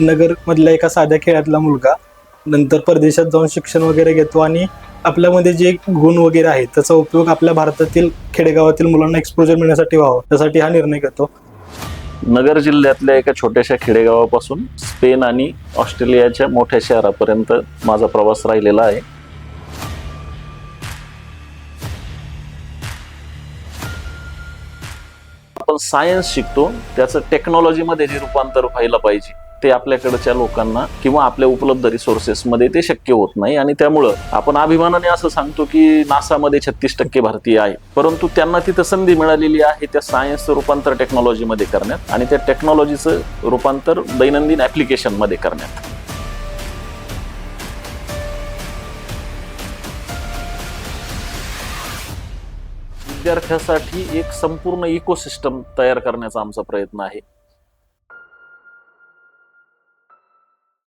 नगर मधल्या एका साध्या खेळातला मुलगा. नंतर परदेशात जाऊन शिक्षण वगैरे घेतो आणि आपल्यामध्ये जे गुण वगैरे आहेत त्याचा उपयोग आपल्या भारतातील खेडेगावातील मुलांना एक्सपोजर मिळण्यासाठी व्हावा त्यासाठी हा निर्णय घेतो. नगर जिल्ह्यातल्या एका छोट्याशा खेडेगावापासून स्पेन आणि ऑस्ट्रेलियाच्या मोठ्या शहरापर्यंत माझा प्रवास राहिलेला आहे. आपण सायन्स शिकतो त्याचं टेक्नॉलॉजीमध्ये जे रूपांतर व्हायला पाहिजे. ते आपल्याकडच्या लोकांना किंवा आपल्या उपलब्ध रिसोर्सेसमध्ये ते शक्य होत नाही. आणि त्यामुळं आपण अभिमानाने असं सांगतो की नासामध्ये छत्तीस टक्के भारतीय आहे. परंतु त्यांना तिथं संधी मिळालेली आहे त्या सायन्सचं रूपांतर टेक्नॉलॉजीमध्ये करण्यात आणि त्या टेक्नॉलॉजीचं रूपांतर दैनंदिन ऍप्लिकेशनमध्ये करण्यात. विद्यार्थ्यासाठी एक संपूर्ण इकोसिस्टम तयार करण्याचा आमचा प्रयत्न आहे.